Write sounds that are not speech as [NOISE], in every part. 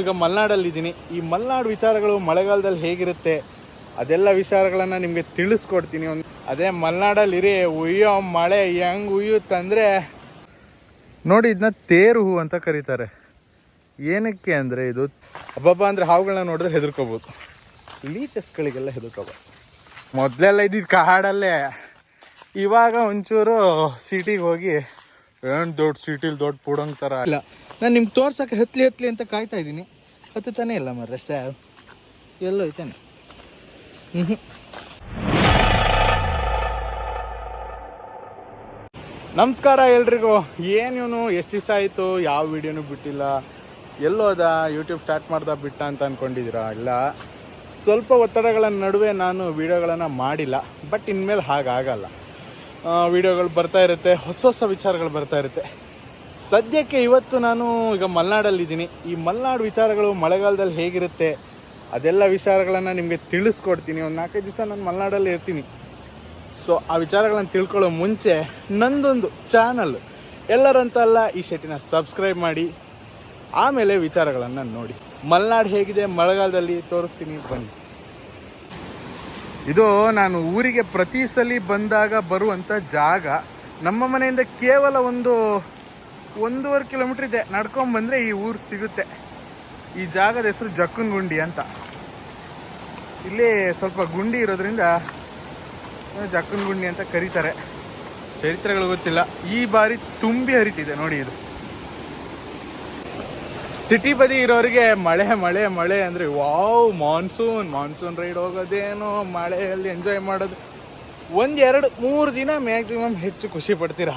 ಈಗ ಮಲೆನಾಡಲ್ಲಿದ್ದೀನಿ. ಈ ಮಲೆನಾಡು ವಿಚಾರಗಳು ಮಳೆಗಾಲದಲ್ಲಿ ಹೇಗಿರುತ್ತೆ? ಅದೆಲ್ಲ ವಿಚಾರಗಳನ್ನು ನಿಮಗೆ ತಿಳಿಸ್ಕೊಡ್ತೀನಿ. ಒಂದು ಅದೇ ಮಲೆನಾಡಲ್ಲಿರಿ ಉಯ್ಯೋ ಮಳೆ ಹೆಂಗ್ ಉಯ್ಯುತ್ತಂದರೆ ನೋಡಿ ಇದನ್ನ ತೇರು ಹೂ ಅಂತ ಕರೀತಾರೆ. ಏನಕ್ಕೆ ಅಂದರೆ ಇದು ಹಬ್ಬಬ್ಬ ಅಂದರೆ ಹಾವುಗಳನ್ನ ನೋಡಿದ್ರೆ ಹೆದರ್ಕೋಬೋದು. ಲೀಚಸ್ಗಳಿಗೆಲ್ಲ ಹೆದರ್ಕೋಬೋದು. ಮೊದಲೆಲ್ಲ ಇದ್ದಿದ್ದು ಕಾಡಲ್ಲೇ. ಇವಾಗ ಒಂಚೂರು ಸಿಟಿಗೆ ಹೋಗಿ ಏನು ದೊಡ್ಡ ಸಿಟಿಲಿ ದೊಡ್ಡ ಪುಡಂಗ್ ತರ? ಇಲ್ಲ. ನಾನು ನಿಮ್ಗೆ ತೋರ್ಸಕ್ಕೆ ಹತ್ಲಿ ಹತ್ಲಿ ಅಂತ ಕಾಯ್ತಾ ಇದ್ದೀನಿ. ಹತ್ತುತ್ತಾನೆ ಇಲ್ಲ ಮರ್ರೆ ಸ್ಯಾವ್ ಎಲ್ಲೋ ಐತಾನೆ ಹ್ಞೂ ನಮಸ್ಕಾರ ಎಲ್ರಿಗೂ. ಏನು ಇವನು? ಎಷ್ಟು ದಿವಸ ಆಯಿತು? ಯಾವ ವಿಡಿಯೋನು ಬಿಟ್ಟಿಲ್ಲ. ಎಲ್ಲೋದ ಯೂಟ್ಯೂಬ್ ಸ್ಟಾರ್ಟ್ ಮಾಡ್ದ ಬಿಟ್ಟ ಅಂತ ಅನ್ಕೊಂಡಿದೀರಾ? ಇಲ್ಲ. ಸ್ವಲ್ಪ ಒತ್ತಡಗಳ ನಡುವೆ ನಾನು ವಿಡಿಯೋಗಳನ್ನು ಮಾಡಿಲ್ಲ. ಬಟ್ ಇನ್ಮೇಲೆ ಹಾಗಾಗಲ್ಲ. ವಿಡಿಯೋಗಳು ಬರ್ತಾ ಇರುತ್ತೆ, ಹೊಸ ಹೊಸ ವಿಚಾರಗಳು ಬರ್ತಾ ಇರುತ್ತೆ. ಸದ್ಯಕ್ಕೆ ಇವತ್ತು ನಾನು ಈಗ ಮಲೆನಾಡಲ್ಲಿದ್ದೀನಿ. ಈ ಮಲೆನಾಡು ವಿಚಾರಗಳು ಮಳೆಗಾಲದಲ್ಲಿ ಹೇಗಿರುತ್ತೆ, ಅದೆಲ್ಲ ವಿಚಾರಗಳನ್ನು ನಿಮಗೆ ತಿಳಿಸ್ಕೊಡ್ತೀನಿ. ಒಂದು ನಾಲ್ಕೈದು ದಿವಸ ನಾನು ಮಲೆನಾಡಲ್ಲಿ ಇರ್ತೀನಿ. ಸೊ ಆ ವಿಚಾರಗಳನ್ನು ತಿಳ್ಕೊಳ್ಳೋ ಮುಂಚೆ ನಂದೊಂದು ಚಾನಲ್. ಎಲ್ಲರಂತಲ್ಲ ಈ ಶೆಟ್ಟಿನ ಸಬ್ಸ್ಕ್ರೈಬ್ ಮಾಡಿ. ಆಮೇಲೆ ವಿಚಾರಗಳನ್ನು ನೋಡಿ. ಮಲೆನಾಡು ಹೇಗಿದೆ? ಮಳೆಗಾಲದಲ್ಲಿ ತೋರಿಸ್ತೀನಿ, ಬನ್ನಿ. ಇದು ನಾನು ಊರಿಗೆ ಪ್ರತಿ ಸಲ ಬಂದಾಗ ಬರುವಂಥ ಜಾಗ. ನಮ್ಮ ಮನೆಯಿಂದ ಕೇವಲ ಒಂದು ಒಂದೂವರೆ ಕಿಲೋಮೀಟ್ರ್ ಇದೆ. ನಡ್ಕೊಂಬಂದರೆ ಬಂದ್ರೆ ಈ ಊರು ಸಿಗುತ್ತೆ. ಈ ಜಾಗದ ಹೆಸರು ಜಕ್ಕನ್ ಗುಂಡಿ ಅಂತ. ಇಲ್ಲಿ ಸ್ವಲ್ಪ ಗುಂಡಿ ಇರೋದ್ರಿಂದ ಜಕ್ಕನ್ ಗುಂಡಿ ಅಂತ ಕರೀತಾರೆ. ಚರಿತ್ರೆಗಳು ಗೊತ್ತಿಲ್ಲ. ಈ ಬಾರಿ ತುಂಬಿ ಹರಿತಿದೆ ನೋಡಿ ಇದು. ಸಿಟಿ ಬದಿ ಇರೋರಿಗೆ ಮಳೆ ಮಳೆ ಮಳೆ ಅಂದ್ರೆ ವಾವ್ ಮಾನ್ಸೂನ್ ಮಾನ್ಸೂನ್ ರೈಡ್ ಹೋಗೋದೇನೋ, ಮಳೆಯಲ್ಲಿ ಎಂಜಾಯ್ ಮಾಡೋದು. ಒಂದೆರಡು ಮೂರು ದಿನ ಮ್ಯಾಕ್ಸಿಮಮ್ ಹೆಚ್ಚು ಖುಷಿ ಪಡ್ತೀರಾ?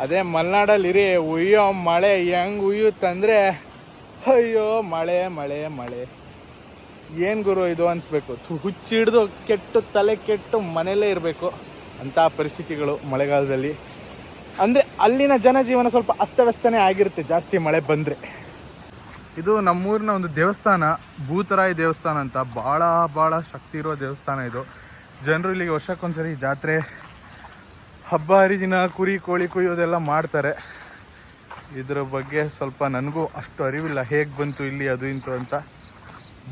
ಅದೇ ಮಲೆನಾಡಲ್ಲಿರಿ, ಉಯ್ಯೋ ಮಳೆ ಹೆಂಗ್ ಉಯ್ಯುತ್ತಂದರೆ ಅಯ್ಯೋ, ಮಳೆ ಮಳೆ ಮಳೆ. ಏನು ಗುರು ಇದು ಅನ್ಸ್ಬೇಕು? ಹುಚ್ಚಿಡ್ದು ಕೆಟ್ಟು, ತಲೆ ಕೆಟ್ಟು ಮನೆಯಲ್ಲೇ ಇರಬೇಕು ಅಂತ ಪರಿಸ್ಥಿತಿಗಳು ಮಳೆಗಾಲದಲ್ಲಿ. ಅಂದ್ರೆ ಅಲ್ಲಿನ ಜನಜೀವನ ಸ್ವಲ್ಪ ಅಸ್ತವ್ಯಸ್ತನೇ ಆಗಿರುತ್ತೆ ಜಾಸ್ತಿ ಮಳೆ ಬಂದ್ರೆ. ಇದು ನಮ್ಮೂರಿನ ಒಂದು ದೇವಸ್ಥಾನ, ಭೂತರಾಯಿ ದೇವಸ್ಥಾನ ಅಂತ ಭಾಳ ಭಾಳ ಶಕ್ತಿ ಇರೋ ದೇವಸ್ಥಾನ ಇದು. ಜನರು ಇಲ್ಲಿಗೆ ವರ್ಷಕ್ಕೊಂದ್ಸರಿ ಜಾತ್ರೆ, ಹಬ್ಬ ಹರಿದಿನ, ಕುರಿ, ಕೋಳಿ ಕುಯ್ಯೋದೆಲ್ಲ ಮಾಡ್ತಾರೆ. ಇದರ ಬಗ್ಗೆ ಸ್ವಲ್ಪ ನನಗೂ ಅಷ್ಟು ಅರಿವಿಲ್ಲ, ಹೇಗೆ ಬಂತು, ಇಲ್ಲಿ ಅದು ಇಂತು ಅಂತ.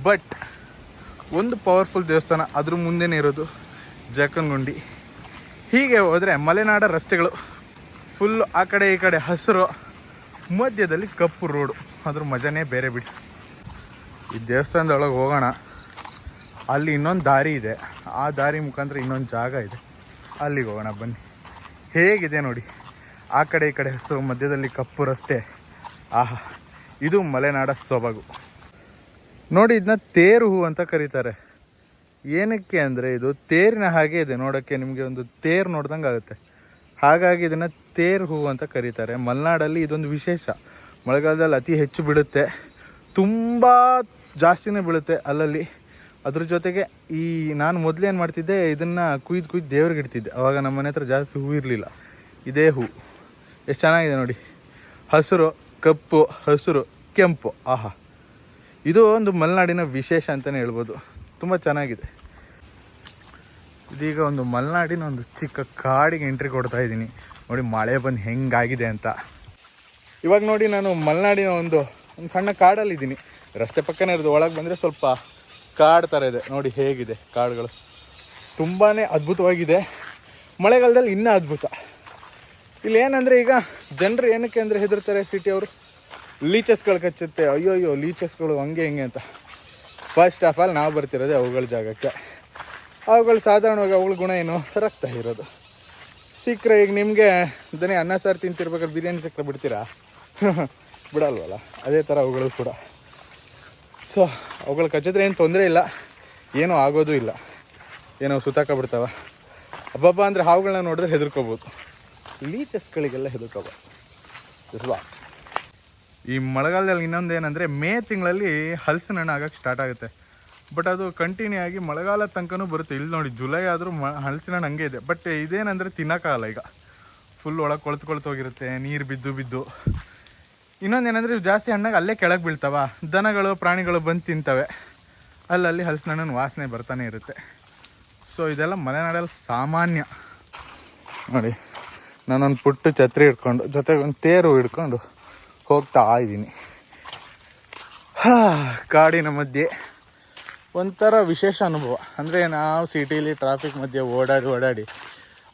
ಬಟ್ ಒಂದು ಪವರ್ಫುಲ್ ದೇವಸ್ಥಾನ, ಅದ್ರ ಮುಂದೆನೇ ಇರೋದು ಜಕ್ಕನಗುಂಡಿ ಹೀಗೆ ಹೋದರೆ ಮಲೆನಾಡ ರಸ್ತೆಗಳು ಫುಲ್ ಆ ಕಡೆ ಈ ಕಡೆ ಹಸಿರು, ಮಧ್ಯದಲ್ಲಿ ಕಪ್ಪು ರೋಡು ಅದ್ರ ಮಜಾನೇ ಬೇರೆ ಬಿಟ್ಟು ಈ ದೇವಸ್ಥಾನದೊಳಗೆ ಹೋಗೋಣ. ಅಲ್ಲಿ ಇನ್ನೊಂದು ದಾರಿ ಇದೆ. ಆ ದಾರಿ ಮುಖಾಂತರ ಇನ್ನೊಂದು ಜಾಗ ಇದೆ. ಅಲ್ಲಿಗೆ ಹೋಗೋಣ, ಬನ್ನಿ. ಹೇಗಿದೆ ನೋಡಿ? ಆ ಕಡೆ ಈ ಕಡೆ ಹಸಿರು, ಮಧ್ಯದಲ್ಲಿ ಕಪ್ಪು ರಸ್ತೆ. ಆಹಾ, ಇದು ಮಲೆನಾಡ ಸೊಬಗು. ನೋಡಿ ಇದನ್ನ ತೇರು ಹೂ ಅಂತ ಕರೀತಾರೆ. ಏನಕ್ಕೆ ಅಂದರೆ ಇದು ತೇರಿನ ಹಾಗೆ ಇದೆ. ನೋಡೋಕ್ಕೆ ನಿಮಗೆ ಒಂದು ತೇರು ನೋಡ್ದಂಗೆ ಆಗುತ್ತೆ ಹಾಗಾಗಿ ಇದನ್ನು ತೇರು ಹೂ ಅಂತ ಕರೀತಾರೆ. ಮಲೆನಾಡಲ್ಲಿ ಇದೊಂದು ವಿಶೇಷ. ಮಳೆಗಾಲದಲ್ಲಿ ಅತಿ ಹೆಚ್ಚು ಬಿಡುತ್ತೆ. ತುಂಬ ಜಾಸ್ತಿನೇ ಬೀಳುತ್ತೆ ಅಲ್ಲಲ್ಲಿ. ಅದ್ರ ಜೊತೆಗೆ ಈ ನಾನು ಮೊದಲೇನು ಮಾಡ್ತಿದ್ದೆ, ಇದನ್ನು ಕುಯ್ದು ಕುಯ್ದು ದೇವ್ರಿಗೆ ಇಡ್ತಿದ್ದೆ. ಅವಾಗ ನಮ್ಮ ಮನೆ ಹತ್ರ ಜಾಸ್ತಿ ಹೂ ಇರಲಿಲ್ಲ. ಇದೇ ಹೂ. ಎಷ್ಟು ಚೆನ್ನಾಗಿದೆ ನೋಡಿ. ಹಸಿರು, ಕಪ್ಪು, ಹಸಿರು, ಕೆಂಪು. ಆಹಾ. ಇದು ಒಂದು ಮಲೆನಾಡಿನ ವಿಶೇಷ ಅಂತಲೇ ಹೇಳ್ಬೋದು. ತುಂಬ ಚೆನ್ನಾಗಿದೆ. ಇದೀಗ ಒಂದು ಮಲೆನಾಡಿನ ಒಂದು ಚಿಕ್ಕ ಕಾಡಿಗೆ ಎಂಟ್ರಿ ಕೊಡ್ತಾ ಇದ್ದೀನಿ. ನೋಡಿ, ಮಳೆ ಬಂದು ಹೆಂಗಾಗಿದೆ ಅಂತ. ಇವಾಗ ನೋಡಿ ನಾನು ಮಲೆನಾಡಿನ ಒಂದು ಒಂದು ಸಣ್ಣ ಕಾಡಲ್ಲಿದ್ದೀನಿ. ರಸ್ತೆ ಪಕ್ಕನೇ ಇರೋದು, ಒಳಗೆ ಬಂದರೆ ಸ್ವಲ್ಪ ಕಾಡು ಥರ ಇದೆ. ನೋಡಿ ಹೇಗಿದೆ ಕಾಡುಗಳು. ತುಂಬಾ ಅದ್ಭುತವಾಗಿದೆ. ಮಳೆಗಾಲದಲ್ಲಿ ಇನ್ನೂ ಅದ್ಭುತ. ಇಲ್ಲಿ ಏನಂದರೆ ಈಗ ಜನರು ಏನಕ್ಕೆ ಅಂದರೆ ಹೆದರ್ತಾರೆ ಸಿಟಿಯವರು ಲೀಚಸ್ಗಳು ಕಚ್ಚುತ್ತೆ. ಅಯ್ಯೋ ಅಯ್ಯೋ ಲೀಚಸ್ಗಳು ಹಂಗೆ ಹಿಂಗೆ ಅಂತ. ಫಸ್ಟ್ ಆಫ್ ಆಲ್ ನಾವು ಬರ್ತಿರೋದೆ ಅವುಗಳ ಜಾಗಕ್ಕೆ. ಅವುಗಳು ಸಾಧಾರಣವಾಗಿ ಅವುಗಳ ಗುಣ ಏನು? ರಕ್ತ ಇರೋದು. ಸಿಕ್ಕರೆ ಈಗ ನಿಮಗೆ ದನಿ ಅನ್ನ ಸಾರು ತಿಂತಿರ್ಬೇಕಾದ್ರೆ ಬಿರಿಯಾನಿ ಸಿಕ್ಕರೆ ಬಿಡ್ತೀರಾ? [LAUGHS] ಬಿಡಲ್ವಲ್ಲ? ಅದೇ ಥರ ಅವುಗಳು ಕೂಡ. ಸೊ ಅವುಗಳು ಕಚ್ಚಿದ್ರೆ ಏನು ತೊಂದರೆ ಇಲ್ಲ. ಏನೂ ಆಗೋದು ಇಲ್ಲ. ಏನೋ ಸುತ್ತಾಕ ಬಿಡ್ತಾವೆ. ಹಬ್ಬಬ್ಬ ಅಂದರೆ ಹಾವುಗಳನ್ನ ನೋಡಿದ್ರೆ ಹೆದರ್ಕೋಬೋದು. ಲೀಚಸ್ಗಳಿಗೆಲ್ಲ ಹೆದರ್ಕೋಬೋದು. ಅಲ್ವಾ ಈ ಮಳೆಗಾಲದಲ್ಲಿ ಇನ್ನೊಂದು ಏನಂದರೆ ಮೇ ತಿಂಗಳಲ್ಲಿ ಹಲಸಿನ ಹಣ್ಣು ಆಗೋಕ್ಕೆ ಸ್ಟಾರ್ಟ್ ಆಗುತ್ತೆ. ಬಟ್ ಅದು ಕಂಟಿನ್ಯೂ ಆಗಿ ಮಳೆಗಾಲ ತನಕನೂ ಬರುತ್ತೆ. ಇಲ್ಲಿ ನೋಡಿ, ಜುಲೈ ಆದರೂ ಮ ಹಲಸಿನ ಹಣ್ಣು ಹಂಗೆ ಇದೆ. ಬಟ್ ಇದೇನಂದರೆ ತಿನ್ನೋಕ್ಕಾಗಲ್ಲ ಈಗ. ಫುಲ್ ಒಳಗೆ ಕೊಳ್ತು ಹೋಗಿರುತ್ತೆ, ನೀರು ಬಿದ್ದು ಬಿದ್ದು. ಇನ್ನೊಂದು ಇವು ಜಾಸ್ತಿ ಹಣ್ಣಾಗ ಅಲ್ಲೇ ಕೆಳಗೆ ಬೀಳ್ತಾವ. ದನಗಳು, ಪ್ರಾಣಿಗಳು ಬಂದು ತಿಂತವೆ. ಅಲ್ಲಲ್ಲಿ ಹಲಸಿನ ವಾಸನೆ ಬರ್ತಾನೆ ಇರುತ್ತೆ. ಸೊ ಇದೆಲ್ಲ ಮಲೆನಾಡಲ್ಲಿ ಸಾಮಾನ್ಯ. ನೋಡಿ, ನಾನೊಂದು ಪುಟ್ಟ ಛತ್ರಿ ಹಿಡ್ಕೊಂಡು, ಜೊತೆಗೆ ಒಂದು ತೇರು ಹಿಡ್ಕೊಂಡು ಹೋಗ್ತಾ ಇದ್ದೀನಿ. ಕಾಡಿನ ಮಧ್ಯೆ. ಒಂಥರ ವಿಶೇಷ ಅನುಭವ. ಅಂದರೆ ನಾವು ಸಿಟೀಲಿ ಟ್ರಾಫಿಕ್ ಮಧ್ಯೆ ಓಡಾಡಿ ಓಡಾಡಿ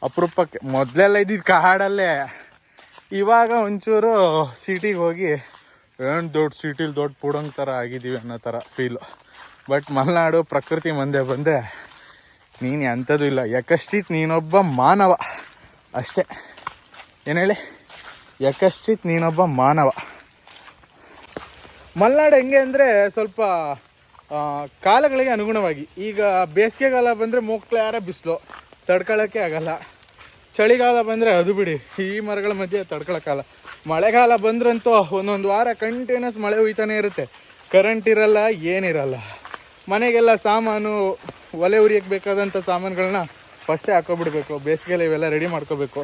ಅಪರೂಪಕ್ಕೆ ಮೊದಲೆಲ್ಲ ಇದ್ದಿದ್ದು ಕಾಡಲ್ಲೇ. ಇವಾಗ ಒಂಚೂರು ಸಿಟಿಗೆ ಹೋಗಿ, ಏನು ದೊಡ್ಡ ಸಿಟಿಲಿ ದೊಡ್ಡ ಪುಡಂಗ್ ಥರ ಆಗಿದ್ದೀವಿ ಅನ್ನೋ ಥರ ಫೀಲು ಬಟ್ ಮಲೆನಾಡು ಪ್ರಕೃತಿ ಮುಂದೆ ಬಂದೆ. ನೀನು ಎಂಥದ್ದು ಇಲ್ಲ. ಯಕಶ್ಚಿತ್ ನೀನೊಬ್ಬ ಮಾನವ. ಅಷ್ಟೇ. ಏನು ಹೇಳಿ? ಯಕಶ್ಚಿತ್ ನೀನೊಬ್ಬ ಮಾನವ. ಮಲೆನಾಡು ಹೆಂಗೆ ಅಂದರೆ ಸ್ವಲ್ಪ ಕಾಲಗಳಿಗೆ ಅನುಗುಣವಾಗಿ. ಈಗ ಬೇಸಿಗೆಗಾಲ ಬಂದರೆ ಮೋಕ್ಲಾರ ಬಿಸಿಲು. ತಡ್ಕೊಳ್ಳೋಕ್ಕೆ ಆಗಲ್ಲ. ಚಳಿಗಾಲ ಬಂದರೆ ಅದು ಬಿಡಿ. ಈ ಮರಗಳ ಮಧ್ಯೆ ತಡ್ಕೊಳಕ್ಕಾಗಲ್ಲ. ಮಳೆಗಾಲ ಬಂದ್ರಂತೂ ಒಂದೊಂದು ವಾರ ಕಂಟಿನ್ಯೂಸ್ ಮಳೆ ಹುಯ್ತಾನೆ ಇರುತ್ತೆ. ಕರೆಂಟ್ ಇರಲ್ಲ, ಏನಿರಲ್ಲ. ಮನೆಗೆಲ್ಲ ಸಾಮಾನು, ಒಲೆ ಉರಿಯಕ್ಕೆ ಬೇಕಾದಂಥ ಸಾಮಾನುಗಳನ್ನ ಫಸ್ಟೇ ಹಾಕೋಬಿಡ್ಬೇಕು. ಬೇಸಿಗೆಲ್ಲ ಇವೆಲ್ಲ ರೆಡಿ ಮಾಡ್ಕೋಬೇಕು.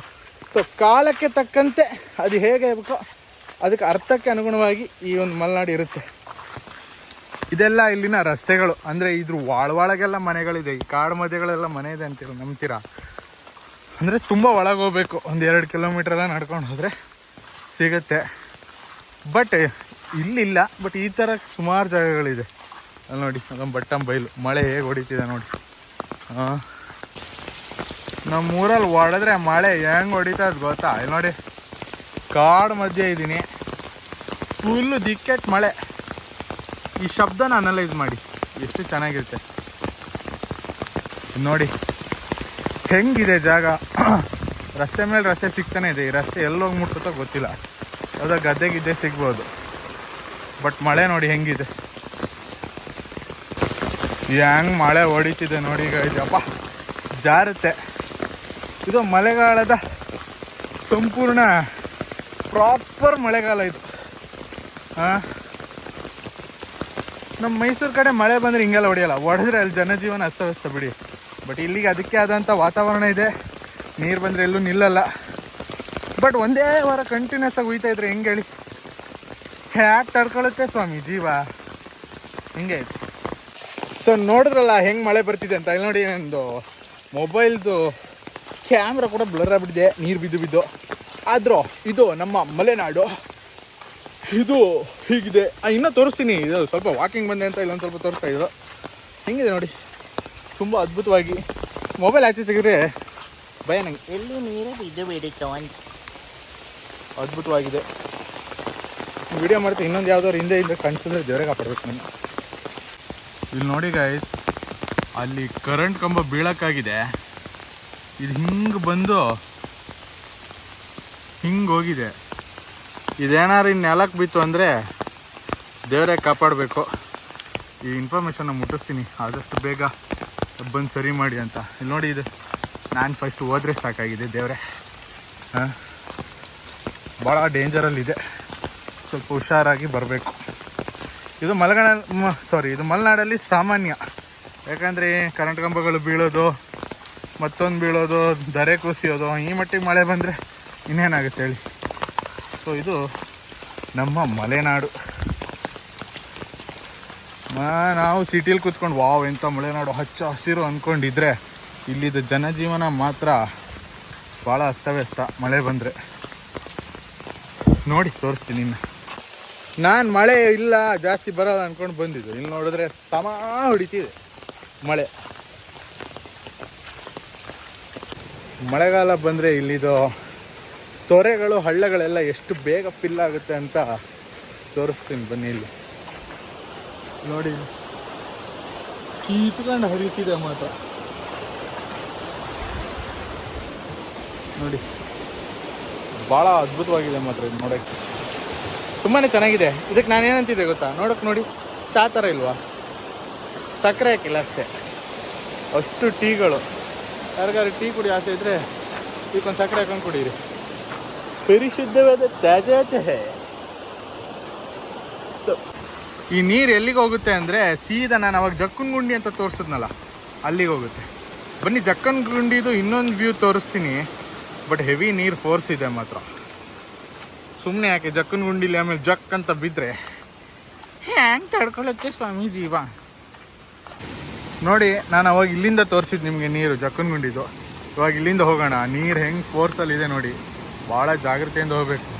ಸೊ ಕಾಲಕ್ಕೆ ತಕ್ಕಂತೆ ಅದು ಹೇಗೆ ಬೇಕೋ ಅದಕ್ಕೆ ಅರ್ಥಕ್ಕೆ ಅನುಗುಣವಾಗಿ ಈ ಒಂದು ಮಲೆನಾಡು ಇರುತ್ತೆ. ಇದೆಲ್ಲ ಇಲ್ಲಿನ ರಸ್ತೆಗಳು. ಅಂದರೆ ಇದ್ರ ಒಳಗೆಲ್ಲ ಮನೆಗಳಿದೆ. ಈ ಕಾಡು ಮಧ್ಯಗಳೆಲ್ಲ ಮನೆ ಇದೆ ಅಂತೀರ ನಂಬ್ತೀರಾ? ಅಂದರೆ ತುಂಬ ಒಳಗೆ ಹೋಗ್ಬೇಕು. ಒಂದು ಎರಡು ಕಿಲೋಮೀಟ್ರ್ ಎಲ್ಲ ನಡ್ಕೊಂಡು ಹೋದರೆ ಸಿಗುತ್ತೆ. ಬಟ್ ಇಲ್ಲಿಲ್ಲ. ಬಟ್ ಈ ಥರ ಸುಮಾರು ಜಾಗಗಳಿದೆ. ಅಲ್ಲಿ ನೋಡಿ, ಅದೊಂದು ಬಟ್ಟಂ ಬೈಲು. ಮಳೆ ಹೇಗೆ ಹೊಡಿತಿದೆ ನೋಡಿ. ಹಾಂ ನಮ್ಮ ಊರಲ್ಲಿ ಹೊಡೆದ್ರೆ ಮಳೆ ಹೆಂಗೆ ಹೊಡಿತಾ ಅದು ಗೊತ್ತಾ? ಇಲ್ಲಿ ನೋಡಿ, ಕಾಡು ಮಧ್ಯೆ ಇದ್ದೀನಿ ಫುಲ್ಲು ದಿಕ್ಕೆಟ್ ಮಳೆ. ಈ ಶಬ್ದನ ಅನಲೈಸ್ ಮಾಡಿ. ಎಷ್ಟು ಚೆನ್ನಾಗಿರುತ್ತೆ. ನೋಡಿ. ಹೆಂಗಿದೆ ಜಾಗ? [CLEARS THROAT] ರಸ್ತೆ ಮೇಲೆ ರಸ್ತೆ ಸಿಗ್ತಾನೆ ಇದೆ. ಈ ರಸ್ತೆ ಎಲ್ಲೋಗಿ ಮುಟ್ಟುತ್ತೋ ಗೊತ್ತಿಲ್ಲ. ಯಾವುದೋ ಗದ್ದೆ ಗಿದ್ದೆ ಸಿಗ್ಬೋದು. ಬಟ್ ಮಳೆ ನೋಡಿ ಹೆಂಗಿದೆ. ಹೆಂಗ್ ಮಳೆ ಹೊಡಿತಿದೆ ನೋಡಿ ಈಗ ಇದಪ್ಪ ಜಾರುತ್ತೆ. ಇದು ಮಳೆಗಾಲದ ಸಂಪೂರ್ಣ ಪ್ರಾಪರ್ ಮಳೆಗಾಲ ಇದು. ಹಾಂ? ನಮ್ಮ ಮೈಸೂರು ಕಡೆ ಮಳೆ ಬಂದರೆ ಹಿಂಗೆಲ್ಲ ಹೊಡೆಯಲ್ಲ. ಹೊಡೆದ್ರೆ ಅಲ್ಲಿ ಜನಜೀವನ ಅಸ್ತವ್ಯಸ್ತ ಬಿಡಿ. ಬಟ್ ಇಲ್ಲಿಗೆ ಅದಕ್ಕೆ ಆದಂಥ ವಾತಾವರಣ ಇದೆ. ನೀರು ಬಂದರೆ ಎಲ್ಲೂ ನಿಲ್ಲಲ್ಲ. ಬಟ್ ಒಂದೇ ವಾರ ಕಂಟಿನ್ಯೂಸ್ ಆಗಿ ಹುಯ್ತಾ ಇದ್ರೆ ಹೆಂಗೆ ಹೇಳಿ? ಹ್ಯಾಕ್ ತಡ್ಕೊಳ್ಳುತ್ತೆ ಸ್ವಾಮಿ, ಜೀವ. ಹಿಂಗೆ ಐತೆ ಸೊ ನೋಡಿದ್ರಲ್ಲ, ಹೆಂಗೆ ಮಳೆ ಬರ್ತಿದೆ ಅಂತ? ಇಲ್ಲಿ ನೋಡಿ ನಂದು ಮೊಬೈಲ್ದು ಕ್ಯಾಮ್ರಾ ಕೂಡ ಬ್ಲರ್ ಆಗಿಬಿಟ್ಟಿದೆ, ನೀರು ಬಿದ್ದು ಬಿದ್ದು. ಆದರೂ ಇದು ನಮ್ಮ ಮಲೆನಾಡು. ಇದು ಹೀಗಿದೆ. ಇನ್ನೂ ತೋರಿಸ್ತೀನಿ. ಇದು ಸ್ವಲ್ಪ ವಾಕಿಂಗ್ ಬಂದೆ ಅಂತ, ಇಲ್ಲೊಂದು ಸ್ವಲ್ಪ ತೋರಿಸ್ತಾ ಇದ್ರು. ಹೆಂಗಿದೆ ನೋಡಿ? ತುಂಬ ಅದ್ಭುತವಾಗಿ ಮೊಬೈಲ್ ಆಚೆ ತೆಗೆದ್ರೆ ಭಯ ನಂಗೆ. ಎಲ್ಲಿ ನೀರು ಇದ್ದೇ ಬೇಡಿ ಅಂತ ಅದ್ಭುತವಾಗಿದೆ. ವಿಡಿಯೋ ಮಾಡ್ತೀನಿ ಇನ್ನೊಂದು ಯಾವ್ದಾದ್ರು ಹಿಂದೆ ಹಿಂದೆ ಕಾಣಿಸಿದ್ರೆ ದೇವರೇ ಕಾಪಾಡ್ಬೇಕು ನಾನು ಇಲ್ಲಿ ನೋಡಿ ಗೈಸ್ ಅಲ್ಲಿ ಕರೆಂಟ್ ಕಂಬ ಬೀಳೋಕ್ಕಾಗಿದೆ. ಇದು ಹಿಂಗೆ ಬಂದು ಹಿಂಗೆ ಹೋಗಿದೆ. ಇದೇನಾರು ಇನ್ನು ನೆಲಕ್ಕೆ ಬಿತ್ತು ಅಂದರೆ ದೇವರೇ ಕಾಪಾಡಬೇಕು. ಈ ಇನ್ಫಾರ್ಮೇಷನ್ನ ಮುಟ್ಟಿಸ್ತೀನಿ. ಆದಷ್ಟು ಬೇಗ. ಬಂದು ಸರಿ ಮಾಡಿ ಅಂತ. ಇಲ್ಲಿ ನೋಡಿ ಇದು. ನಾನು ಫಸ್ಟ್ ಹೋದ್ರೆ ಸಾಕಾಗಿದೆ ದೇವರೇ. ಹಾಂ? ಭಾಳ ಡೇಂಜರಲ್ಲಿದೆ ಸ್ವಲ್ಪ ಹುಷಾರಾಗಿ ಬರಬೇಕು. ಇದು ಮಲಗಣ ಸಾರಿ ಇದು ಮಲೆನಾಡಲ್ಲಿ ಸಾಮಾನ್ಯ. ಯಾಕಂದರೆ ಕರೆಂಟ್ ಕಂಬಗಳು ಬೀಳೋದು, ಮತ್ತೊಂದು ಬೀಳೋದು, ದರೆ ಕುಸಿಯೋದು, ಈ ಮಟ್ಟಿಗೆ ಮಳೆ ಬಂದರೆ ಇನ್ನೇನಾಗುತ್ತೆ ಹೇಳಿ. ಸೊ ಇದು ನಮ್ಮ ಮಲೆನಾಡು. ನಾವು ಸಿಟಿಲಿ ಕೂತ್ಕೊಂಡು, ವಾವ್ ಎಂಥ ಮಳೆನಾಡು ಹಚ್ಚ ಹಸಿರು ಅಂದ್ಕೊಂಡಿದ್ರೆ ಇಲ್ಲಿದ್ದ ಜನಜೀವನ ಮಾತ್ರ ಭಾಳ ಅಸ್ತವ್ಯಸ್ತ, ಮಳೆ ಬಂದರೆ. ನೋಡಿ, ತೋರಿಸ್ತೀನಿ ಇನ್ನು ನಾನು ಮಳೆ ಇಲ್ಲ, ಜಾಸ್ತಿ ಬರಲ್ಲ ಅಂದ್ಕೊಂಡು ಬಂದಿದ್ದು. ಇಲ್ಲಿ ನೋಡಿದ್ರೆ ಸಮ ಹೊಡಿತಿದೆ ಮಳೆ. ಮಳೆಗಾಲ ಬಂದರೆ ಇಲ್ಲಿದು ತೊರೆಗಳು, ಹಳ್ಳಗಳೆಲ್ಲ ಎಷ್ಟು ಬೇಗ ಫಿಲ್ ಆಗುತ್ತೆ ಅಂತ ತೋರಿಸ್ತೀನಿ ಬನ್ನಿ ಇಲ್ಲಿ. ನೋಡಿ. ಕೀತ್ಕೊಂಡು ಹರಿತಿದೆ ಮಾತ್ರ. ನೋಡಿ. ಭಾಳ ಅದ್ಭುತವಾಗಿದೆ ಮಾತ್ರ ಇದು ನೋಡೋಕ್ಕೆ. ತುಂಬಾ ಚೆನ್ನಾಗಿದೆ. ಇದಕ್ಕೆ ನಾನು ಏನಂತಿದ್ದೆ ಗೊತ್ತಾ? ನೋಡೋಕೆ ನೋಡಿ. ಚಾ ಥರ ಇಲ್ವಾ? ಸಕ್ಕರೆ ಹಾಕಿಲ್ಲ ಅಷ್ಟೇ. ಅಷ್ಟು ಟೀಗಳು. ಯಾರಿಗಾರು ಟೀ ಕುಡಿ ಆಸೆ ಇದ್ದರೆ ಇದಕ್ಕೊಂದು ಸಕ್ಕರೆ ಹಾಕೊಂಡು ಕುಡೀರಿ. ಪರಿಶುದ್ಧವಾದ ತಾಜಾಚೆ ಸೊ ಈ ನೀರು ಎಲ್ಲಿಗೆ ಹೋಗುತ್ತೆ ಅಂದರೆ ಸೀದಾ ನಾನು ಅವಾಗ ಜಕ್ಕನ್ ಗುಂಡಿ ಅಂತ ತೋರಿಸಿದ್ನಲ್ಲ, ಅಲ್ಲಿಗೆ ಹೋಗುತ್ತೆ. ಬನ್ನಿ ಜಕ್ಕನ್ ಗುಂಡಿದು ಇನ್ನೊಂದು ವ್ಯೂ ತೋರಿಸ್ತೀನಿ. ಬಟ್ ಹೆವಿ ನೀರು ಫೋರ್ಸ್ ಇದೆ ಮಾತ್ರ. ಸುಮ್ಮನೆ ಯಾಕೆ ಜಕ್ಕನ್ ಗುಂಡಿಲಿ ಆಮೇಲೆ ಜಕ್ ಅಂತ ಬಿದ್ದರೆ ಹ್ಯಾಂಗೆ ತಡ್ಕೊಳ್ಳುತ್ತೆ ಸ್ವಾಮಿ ಜೀವ ನೋಡಿ, ನಾನು ಅವಾಗ ಇಲ್ಲಿಂದ ತೋರಿಸಿದ್ದು ನಿಮಗೆ ನೀರು ಜಕ್ಕನ್ ಗುಂಡಿದು ಇವಾಗ ಇಲ್ಲಿಂದ ಹೋಗೋಣ. ನೀರು ಹೆಂಗೆ ಫೋರ್ಸಲ್ಲಿ ಇದೆ ನೋಡಿ. ಭಾಳ ಜಾಗ್ರತೆಯಿಂದ ಹೋಗ್ಬೇಕು.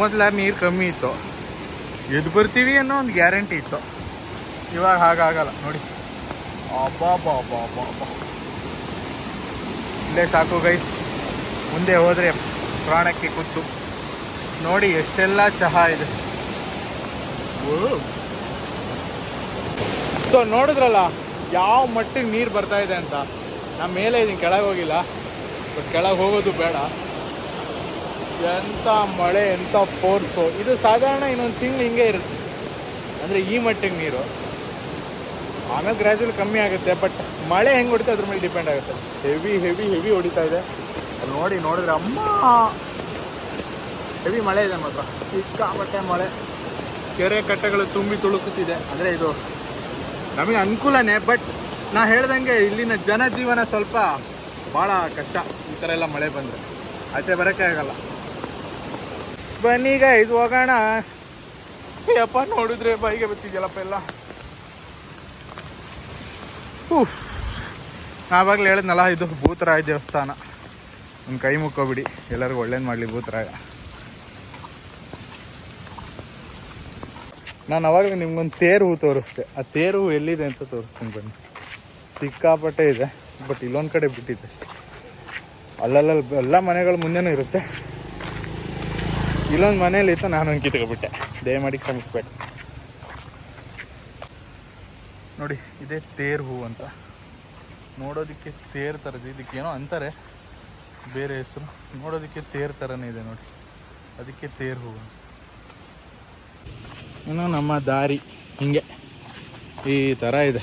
ಮೊದಲ ನೀರು ಕಮ್ಮಿ ಇತ್ತು. ಎದ್ದು ಬರ್ತೀವಿ ಅನ್ನೋ ಒಂದು ಗ್ಯಾರಂಟಿ ಇತ್ತು. ಇವಾಗ ಹಾಗಾಗಲ್ಲ, ನೋಡಿ. ಅಬ್ಬಾ ಬಾ ಬಾ ಬಾ ಇಲ್ಲೇ ಸಾಕು ಗೈಸ್ ಮುಂದೆ ಹೋದರೆ ಪ್ರಾಣಕ್ಕೆ ಕುತ್ತು. ನೋಡಿ ಎಷ್ಟೆಲ್ಲ ಚಹಾ ಇದೆ. ಸೊ ನೋಡಿದ್ರಲ್ಲ, ಯಾವ ಮಟ್ಟಿಗೆ ನೀರು ಬರ್ತಾ ಇದೆ ಅಂತ. ನಮ್ಮ ಮೇಲೆ ಇದೀನಿ, ಕೆಳಗೆ ಹೋಗಿಲ್ಲ. ಬಟ್ ಕೆಳಗೆ ಹೋಗೋದು ಬೇಡ. ಎಂಥ ಮಳೆ ಎಂಥ ಫೋರ್ಸು ಇದು ಸಾಧಾರಣ ಇನ್ನೊಂದು ತಿಂಗಳು ಹಿಂಗೆ ಇರುತ್ತೆ. ಅಂದರೆ ಈ ಮಟ್ಟಿಗೆ ನೀರು. ಆಮೇಲೆ ಗ್ರ್ಯಾಜುವಲ್ ಕಮ್ಮಿ ಆಗುತ್ತೆ ಬಟ್ ಮಳೆ ಹೆಂಗೆ ಹೊಡಿತಾ ಅದ್ರ ಮೇಲೆ ಡಿಪೆಂಡ್ ಆಗುತ್ತೆ. ಹೆವಿ ಹೆವಿ ಹೆವಿ ಹೊಡಿತಾ ಇದೆ. ನೋಡಿ, ನೋಡಿದ್ರೆ ಅಮ್ಮ! ಹೆವಿ ಮಳೆ ಇದೆ ಮಾತ್ರ. ಸಿಕ್ಕಾಪಟ್ಟೆ ಮಳೆ. ಕೆರೆ ಕಟ್ಟೆಗಳು ತುಂಬಿ ತುಳುಕುತ್ತಿದೆ. ಅಂದರೆ ಇದು ನಮಗೆ ಅನುಕೂಲನೇ ಬಟ್ ನಾ ಹೇಳ್ದಂಗೆ ಇಲ್ಲಿನ ಜನಜೀವನ ಸ್ವಲ್ಪ ಭಾಳ ಕಷ್ಟ. ಈ ಥರ ಎಲ್ಲ ಮಳೆ ಬಂದರೆ. ಆಚೆ ಬರೋಕ್ಕೆ ಆಗಲ್ಲ. ಬನ್ನೀಗ ಇದು ಹೋಗೋಣ. ಯಪ್ಪ, ನೋಡಿದ್ರೆ ಬೈಗೆ ಬರ್ತಿದ್ಯಲ್ಲಪ್ಪ ಎಲ್ಲ. ಆವಾಗಲೇ ಹೇಳಿದ್ನಲ್ಲ, ಇದು ಭೂತರಾಯ ದೇವಸ್ಥಾನ. ಒಂದು ಕೈ ಮುಕ್ಕೋಬಿಡಿ, ಎಲ್ಲರಿಗೂ ಒಳ್ಳೇದು ಮಾಡಲಿ ಭೂತರಾಯ. ನಾನು ಅವಾಗಲೇ ನಿಮ್ಗೊಂದು ತೇರು ಹೂ ತೋರಿಸ್ದೆ. ಆ ತೇರು ಎಲ್ಲಿದೆ ಅಂತ ತೋರಿಸ್ತೀನಿ ಬನ್ನಿ. ಸಿಕ್ಕಾಪಟ್ಟೆ ಇದೆ, ಬಟ್ ಇಲ್ಲೊಂದು ಕಡೆ ಬಿಟ್ಟಿದೆ ಅಷ್ಟೆ. ಅಲ್ಲಲ್ಲ ಎಲ್ಲ ಮನೆಗಳ ಮುಂದೆನೂ ಇರುತ್ತೆ. ಇಲ್ಲೊಂದು ಮನೇಲಿ ಇತ್ತು, ನಾನು ಒಂದು ಕಿತ್ಕೊಬಿಟ್ಟೆ ದಯಮಾಡಿ ಕ್ಷಮಿಸ್ಬೇಕು ನೋಡಿ, ಇದೇ ತೇರು ಹೂ ಅಂತ. ನೋಡೋದಕ್ಕೆ ತೇರು ಥರದ್ದು ಇದಕ್ಕೆ ಏನೋ ಅಂತಾರೆ, ಬೇರೆ ಹೆಸರು. ನೋಡೋದಕ್ಕೆ ತೇರು ಥರನೇ ಇದೆ ನೋಡಿ. ಅದಕ್ಕೆ ತೇರು ಹೂ ಇನ್ನು ನಮ್ಮ ದಾರಿ ಹಿಂಗೆ. ಈ ಥರ ಇದೆ.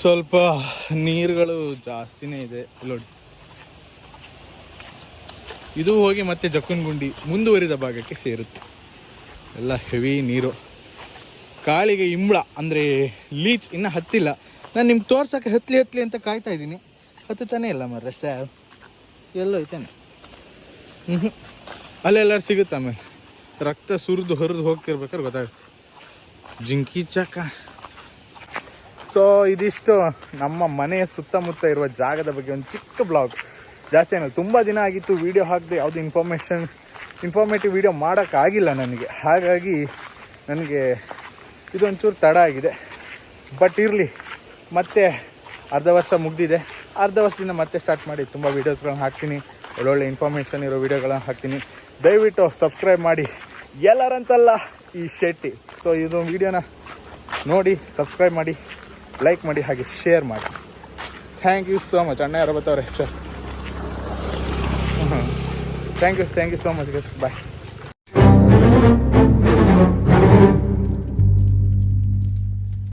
ಸ್ವಲ್ಪ ನೀರುಗಳು ಜಾಸ್ತಿನೇ ಇದೆ ನೋಡಿ. ಇದು ಹೋಗಿ ಮತ್ತೆ ಜಕ್ಕನಗುಂಡಿ ಮುಂದುವರಿದ ಭಾಗಕ್ಕೆ ಸೇರುತ್ತೆ. ಎಲ್ಲ ಹೆವಿ ನೀರು. ಕಾಳಿಗೆ ಇಂಬಳ ಅಂದರೆ ಲೀಚ್ ಇನ್ನೂ ಹತ್ತಿಲ್ಲ. ನಾನು ನಿಮ್ಗೆ ತೋರ್ಸಕ್ಕೆ ಹತ್ತಲಿ ಹತ್ತಲಿ ಅಂತ ಕಾಯ್ತಾ ಇದ್ದೀನಿ. ಹತ್ತುತ್ತಾನೆ ಇಲ್ಲ ಮರ್ರೆ ಸ್ಯಾರ್ ಎಲ್ಲೋ ಐತಾನೆ ಹ್ಞೂ ಅಲ್ಲೆಲ್ಲರೂ ಸಿಗುತ್ತೆ ಆಮೇಲೆ? ರಕ್ತ ಸುರಿದು ಹರಿದು ಹೋಗ್ತಿರ್ಬೇಕಾದ್ರೆ ಗೊತ್ತಾಗುತ್ತೆ. ಜಿಂಕಿ ಚಕ. ಸೊ ಇದಿಷ್ಟು ನಮ್ಮ ಮನೆಯ ಸುತ್ತಮುತ್ತ ಇರುವ ಜಾಗದ ಬಗ್ಗೆ ಒಂದು ಚಿಕ್ಕ ಬ್ಲಾಗ್ ಜಾಸ್ತಿ ಏನಲ್ಲ ತುಂಬ ದಿನ ಆಗಿತ್ತು ವೀಡಿಯೋ ಹಾಕಿದೆ ಯಾವುದು ಇನ್ಫಾರ್ಮೇಷನ್ ಇನ್ಫಾರ್ಮೇಟಿವ್ ವೀಡಿಯೋ ಮಾಡೋಕ್ಕಾಗಿಲ್ಲ ನನಗೆ. ಹಾಗಾಗಿ ನನಗೆ ಇದೊಂಚೂರು ತಡ ಆಗಿದೆ. ಬಟ್ ಇರಲಿ. ಮತ್ತೆ ಅರ್ಧ ವರ್ಷ ಮುಗ್ದಿದೆ. ಅರ್ಧ ವರ್ಷದಿಂದ ಮತ್ತೆ ಸ್ಟಾರ್ಟ್ ಮಾಡಿ ತುಂಬ ವೀಡಿಯೋಸ್ಗಳನ್ನ ಹಾಕ್ತೀನಿ. ಒಳ್ಳೊಳ್ಳೆ ಇನ್ಫಾರ್ಮೇಷನ್ ಇರೋ ವೀಡಿಯೋಗಳನ್ನ ಹಾಕ್ತೀನಿ. ದಯವಿಟ್ಟು ಸಬ್ಸ್ಕ್ರೈಬ್ ಮಾಡಿ. ಎಲ್ಲರಂತಲ್ಲ ಈ ಶೆಟ್ಟಿ. ಸೊ ಇದು ವೀಡಿಯೋನ ನೋಡಿ ಸಬ್ಸ್ಕ್ರೈಬ್ ಮಾಡಿ ಲೈಕ್ ಮಾಡಿ, ಹಾಗೆ ಶೇರ್ ಮಾಡಿ. ಥ್ಯಾಂಕ್ ಯು ಸೋ ಮಚ್ ಅಣ್ಣ ಯಾರು ಬರ್ತಾವ್ರೆ sir thank you thank you so much guys bye